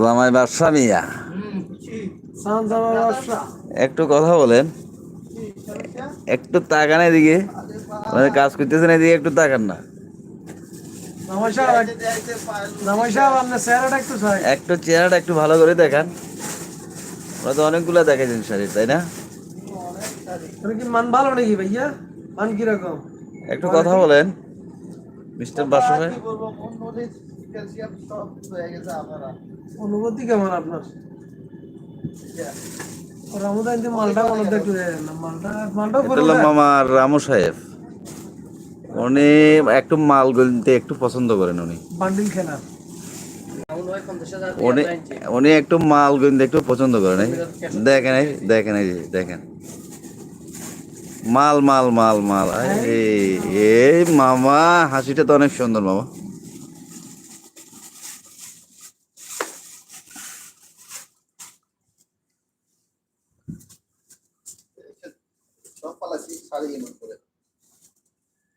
জামাই বাদশা মিয়া। একটু কথা বলেন। একটু তাকান এদিকে। মানে কাজ করতেছেন এদিকে একটু তাকান না। একটু চেহারাটা একটু ভালো করে দেখান। ওরা তো অনেকগুলো দেখাইছেন শাড়ি তাই না? মান ভালো নাকি ভাইয়া? মান কীরকম? একটু কথা বলেন। মিস্টার বাসু ভাই অনুভূতি কেমন আপনার? রামুদা কিন্তু মালটা মনে একটু দেন না মালটা মালটাও এটা করে হলো মামার রামু সাহেব। উনি একটু মাল একটু পছন্দ করেন উনি। বান্ডিল খেলা উনি উনি একটু মাল গলিতে একটু পছন্দ করেন। দেখেন দেখেন এই দেখেন। মাল মাল মাল মাল। এই এই মামা হাসিটা তো অনেক সুন্দর মামা। সব পালাছি সারি এমন করে।